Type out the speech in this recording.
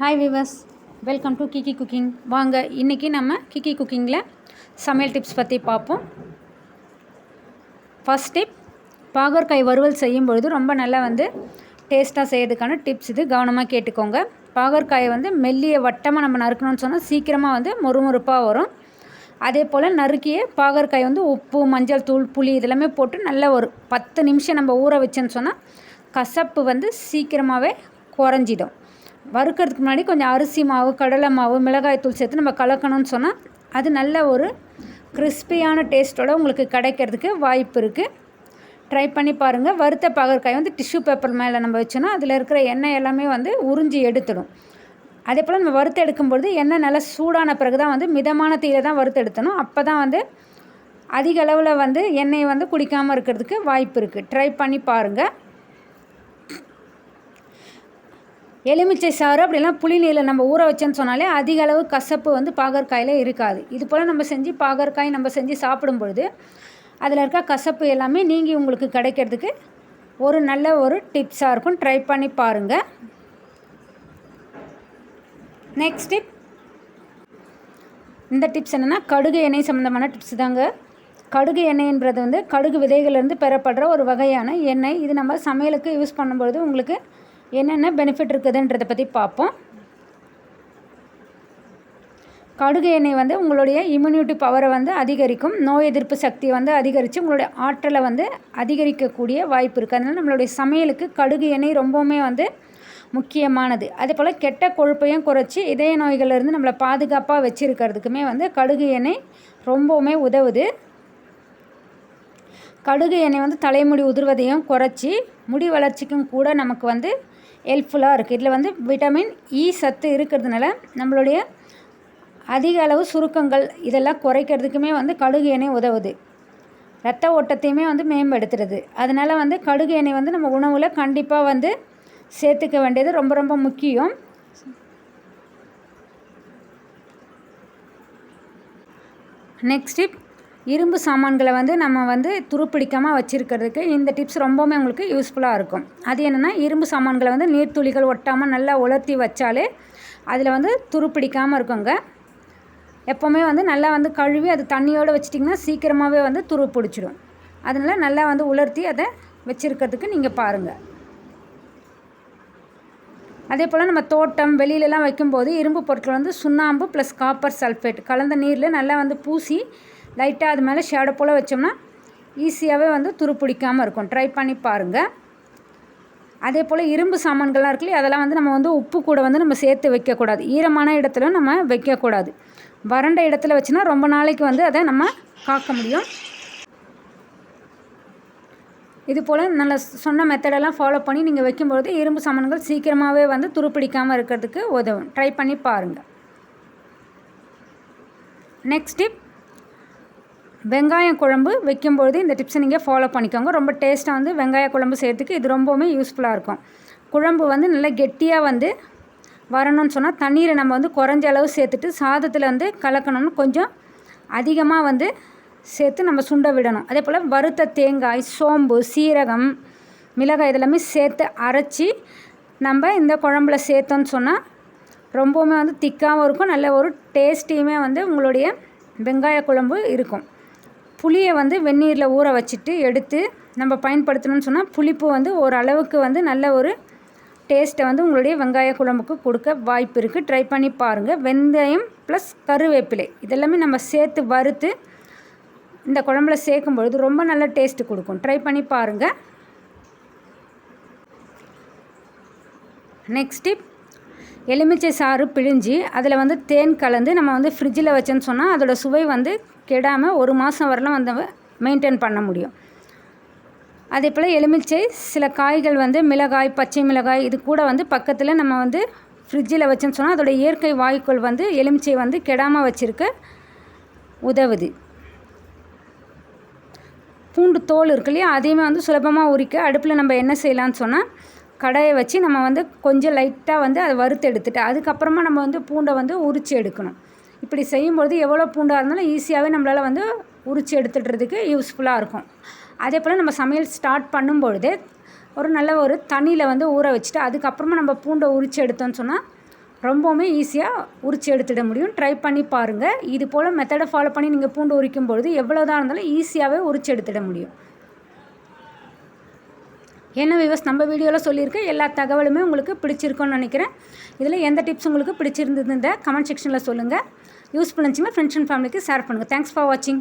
Hi viewers welcome to Kiki cooking வாங்க இன்றைக்கி நம்ம கிக்கி குக்கிங்கில் சமையல் டிப்ஸ் பற்றி பார்ப்போம். ஃபஸ்ட் டிப் பாகற்காய் வறுவல் செய்யும் பொழுது ரொம்ப நல்லா வந்து டேஸ்ட்டாக செய்கிறதுக்கான டிப்ஸ் இது. கவனமாக கேட்டுக்கோங்க. பாகற்காயை வந்து மெல்லிய வட்டமாக நம்ம நறுக்கணும்னு சொன்னால் சீக்கிரமாக வந்து மொறுமொறுப்பாக வரும். அதே போல் நறுக்கிய பாகற்காய் வந்து உப்பு மஞ்சள் தூள் புளி இதெல்லாமே போட்டு நல்ல ஒரு பத்து நிமிஷம் நம்ம ஊற வச்சோன்னு சொன்னால் கசப்பு வந்து சீக்கிரமாகவே குறைஞ்சிடும். வறுக்கிறதுக்கு முன்னாடி கொஞ்சம் அரிசி மாவு கடலை மாவு மிளகாய் தூள் சேர்த்து நம்ம கலக்கணும்னு சொன்னால் அது நல்ல ஒரு கிறிஸ்பியான டேஸ்ட்டோட உங்களுக்கு கிடைக்கிறதுக்கு வாய்ப்பு இருக்குது ட்ரை பண்ணி பாருங்கள் வறுத்த பகற்காய் வந்து டிஷ்யூ பேப்பர் மேலே நம்ம வச்சோன்னா அதில் இருக்கிற எண்ணெய் எல்லாமே வந்து உறிஞ்சி எடுத்துடும். அதே போல் நம்ம வறுத்து எடுக்கும்பொழுது எண்ணெய் நல்லா சூடான பிறகு தான் வந்து மிதமான தீயில தான் வறுத்து எடுத்தணும் அப்போ தான் வந்து அதிக அளவில் வந்து எண்ணெயை வந்து குடிக்காமல் இருக்கிறதுக்கு வாய்ப்பு இருக்குது ட்ரை பண்ணி பாருங்கள் எலுமிச்சை சாறு அப்படிலாம் புளி நீரில் நம்ம ஊற வச்சோன்னு சொன்னாலே அதிக அளவு கசப்பு வந்து பாகற்காயில் இருக்காது. இது போல் நம்ம செஞ்சு பாகற்காய் நம்ம செஞ்சு சாப்பிடும் பொழுது அதில் இருக்க கசப்பு எல்லாமே நீங்கி உங்களுக்கு கிடைக்கிறதுக்கு ஒரு நல்ல ஒரு டிப்ஸாக இருக்கும். ட்ரை பண்ணி பாருங்கள் நெக்ஸ்ட் டிப் இந்த டிப்ஸ் என்னென்னா கடுகு எண்ணெய் சம்மந்தமான டிப்ஸ் தாங்க. கடுகு எண்ணெய்ன்றது வந்து கடுகு விதைகள்லேருந்து பெறப்படுற ஒரு வகையான எண்ணெய். இது நம்ம சமையலுக்கு யூஸ் பண்ணும்பொழுது உங்களுக்கு என்னென்ன பெனிஃபிட் இருக்குதுன்றதை பற்றி பார்ப்போம். கடுகு எண்ணெய் வந்து உங்களுடைய இம்யூனிட்டி பவரை வந்து அதிகரிக்கும். நோய் எதிர்ப்பு சக்தியை வந்து அதிகரித்து உங்களுடைய ஆற்றலை வந்து அதிகரிக்கக்கூடிய வாய்ப்பு இருக்குது அதனால் நம்மளுடைய சமையலுக்கு கடுகு எண்ணெய் ரொம்பவுமே வந்து முக்கியமானது. அதே போல் கெட்ட கொழுப்பையும் குறைச்சி இதய நோய்களிலிருந்து நம்மளை பாதுகாப்பாக வச்சுருக்கிறதுக்குமே வந்து கடுகு எண்ணெய் ரொம்பவுமே உதவுது. கடுகு எண்ணெய் வந்து தலைமுடி உதிர்வதையும் குறைச்சி முடி வளர்ச்சிக்கும் கூட நமக்கு வந்து ஹெல்ப்ஃபுல்லாக இருக்குது இதில் வந்து விட்டமின் இ e சத்து இருக்கிறதுனால நம்மளுடைய அதிக அளவு சுருக்கங்கள் இதெல்லாம் குறைக்கிறதுக்குமே வந்து கடுகு எண்ணெய் உதவுது. ரத்த ஓட்டத்தையுமே வந்து மேம்படுத்துறது. அதனால் வந்து கடுகு எண்ணெய் வந்து நம்ம உணவில் கண்டிப்பாக வந்து சேர்த்துக்க வேண்டியது ரொம்ப ரொம்ப முக்கியம். நெக்ஸ்ட் இரும்பு சாமான்களை வந்து நம்ம வந்து துருப்பிடிக்காமல் வச்சுருக்கிறதுக்கு இந்த டிப்ஸ் ரொம்பவுமே உங்களுக்கு யூஸ்ஃபுல்லாக இருக்கும். அது என்னென்னா இரும்பு சாமான்களை வந்து நீர்த்துளிகள் ஒட்டாமல் நல்லா உலர்த்தி வச்சாலே அதில் வந்து துருப்பிடிக்காமல் இருக்குங்க. எப்போவுமே வந்து நல்லா வந்து கழுவி அது தண்ணியோடு வச்சிட்டிங்கன்னா சீக்கிரமாகவே வந்து துரு பிடிச்சிடும் அதனால் நல்லா வந்து உலர்த்தி அதை வச்சுருக்கிறதுக்கு நீங்கள் பாருங்கள் அதே போல் நம்ம தோட்டம் வெளியிலலாம் வைக்கும்போது இரும்பு பொருட்கள் வந்து சுண்ணாம்பு ப்ளஸ் காப்பர் சல்ஃபேட் கலந்த நீரில் நல்லா வந்து பூசி லைட்டாக அது மேலே ஷேடோ போல் வச்சோம்னா ஈஸியாகவே வந்து துரு பிடிக்காமல் இருக்கும். ட்ரை பண்ணி பாருங்கள் அதே போல் இரும்பு சாமான்கள்லாம் இருக்குல்லையே அதெல்லாம் வந்து நம்ம வந்து உப்பு கூட வந்து நம்ம சேர்த்து வைக்கக்கூடாது. ஈரமான இடத்துல நம்ம வைக்கக்கூடாது. வறண்ட இடத்துல வச்சுன்னா ரொம்ப நாளைக்கு வந்து அதை நம்ம காக்க முடியும். இது போல் நல்ல சொன்ன மெத்தடெல்லாம் ஃபாலோ பண்ணி நீங்கள் வைக்கும்பொழுது இரும்பு சாமான்கள் சீக்கிரமாகவே வந்து துருப்பிடிக்காமல் இருக்கிறதுக்கு உதவும். ட்ரை பண்ணி பாருங்கள் நெக்ஸ்ட் டிப் வெங்காயம் குழம்பு வைக்கும்பொழுது இந்த டிப்ஸை நீங்கள் ஃபாலோ பண்ணிக்கோங்க. ரொம்ப டேஸ்ட்டாக வந்து வெங்காய குழம்பு செய்கிறதுக்கு இது ரொம்பவுமே யூஸ்ஃபுல்லாக இருக்கும். குழம்பு வந்து நல்லா கெட்டியாக வந்து வரணும்னு சொன்னால் தண்ணீரை நம்ம வந்து குறைஞ்ச அளவு சேர்த்துட்டு சாதத்தில் வந்து கலக்கணும்னு கொஞ்சம் அதிகமாக வந்து சேர்த்து நம்ம சுண்ட விடணும். அதே போல் வறுத்த தேங்காய் சோம்பு சீரகம் மிளகாய் இதெல்லாமே சேர்த்து அரைச்சி நம்ம இந்த குழம்புல சேர்த்தோன்னு சொன்னால் ரொம்பவுமே வந்து திக்காகவும் இருக்கும். நல்ல ஒரு டேஸ்ட்டியுமே வந்து உங்களுடைய வெங்காய குழம்பு இருக்கும். புளியை வந்து வெந்நீரில் ஊற வச்சுட்டு எடுத்து நம்ம பயன்படுத்தணும்னு சொன்னால் புளிப்பு வந்து ஓரளவுக்கு வந்து நல்ல ஒரு டேஸ்ட்டை வந்து உங்களுடைய வெங்காய குழம்புக்கு கொடுக்க வாய்ப்பு இருக்குது ட்ரை பண்ணி பாருங்கள் வெந்தயம் ப்ளஸ் கருவேப்பிலை இதெல்லாமே நம்ம சேர்த்து வறுத்து இந்த குழம்புல சேர்க்கும் பொழுது ரொம்ப நல்ல டேஸ்ட்டு கொடுக்கும். ட்ரை பண்ணி பாருங்கள் நெக்ஸ்ட் டிப் எலுமிச்சை சாறு பிழிஞ்சு அதில் வந்து தேன் கலந்து நம்ம வந்து ஃப்ரிட்ஜில் வச்சோன்னு சொன்னால் அதோடய சுவை வந்து கெடாமல் ஒரு மாதம் வரலாம் வந்து மெயின்டைன் பண்ண முடியும். அதே போல் எலுமிச்சை சில காய்கள் வந்து மிளகாய் பச்சை மிளகாய் இது கூட வந்து பக்கத்தில் நம்ம வந்து ஃப்ரிட்ஜில் வச்சோன்னு சொன்னால் அதோடய இயற்கை வாயுக்கள் வந்து எலுமிச்சை வந்து கெடாமல் வச்சுருக்க உதவுது. பூண்டு தோல் இருக்கு இல்லையா அதையுமே வந்து சுலபமாக உரிக்க அடுப்பில் நம்ம என்ன செய்யலான்னு சொன்னால் கடையை வச்சு நம்ம வந்து கொஞ்சம் லைட்டாக வந்து அதை வறுத்து எடுத்துட்டு அதுக்கப்புறமா நம்ம வந்து பூண்டை வந்து உரித்து எடுக்கணும். இப்படி செய்யும்பொழுது எவ்வளோ பூண்டாக இருந்தாலும் ஈஸியாகவே நம்மளால் வந்து உரித்து எடுத்துடுறதுக்கு யூஸ்ஃபுல்லாக இருக்கும். அதே போல் நம்ம சமையல் ஸ்டார்ட் பண்ணும்பொழுது ஒரு நல்ல ஒரு தண்ணியில் வந்து ஊற வச்சுட்டு அதுக்கப்புறமா நம்ம பூண்டை உரித்து எடுத்தோம்னு சொன்னால் ரொம்பவுமே ஈஸியாக உரித்து எடுத்துட முடியும். ட்ரை பண்ணி பாருங்கள் இது போல் மெத்தடை ஃபாலோ பண்ணி நீங்கள் பூண்டு உரிக்கும் பொழுது எவ்வளோதான் இருந்தாலும் ஈஸியாகவே உரித்து எடுத்துட முடியும். என்ன விவஸ் நம்ம வீடியோவில் சொல்லியிருக்கேன் எல்லா தகவலுமே உங்களுக்கு பிடிச்சிருக்கோன்னு நினைக்கிறேன். இதில் எந்த டிப்ஸ் உங்களுக்கு பிடிச்சிருந்தது கமெண்ட் செக்ஷனில் சொல்லுங்கள் யூஸ்ஃபுல் இருந்துச்சுன்னா ஃப்ரெண்ட்ஸ் அண்ட் ஃபேமிலிக்கு ஷேர் பண்ணுங்கள் தேங்க்ஸ் ஃபார் வாட்சிங்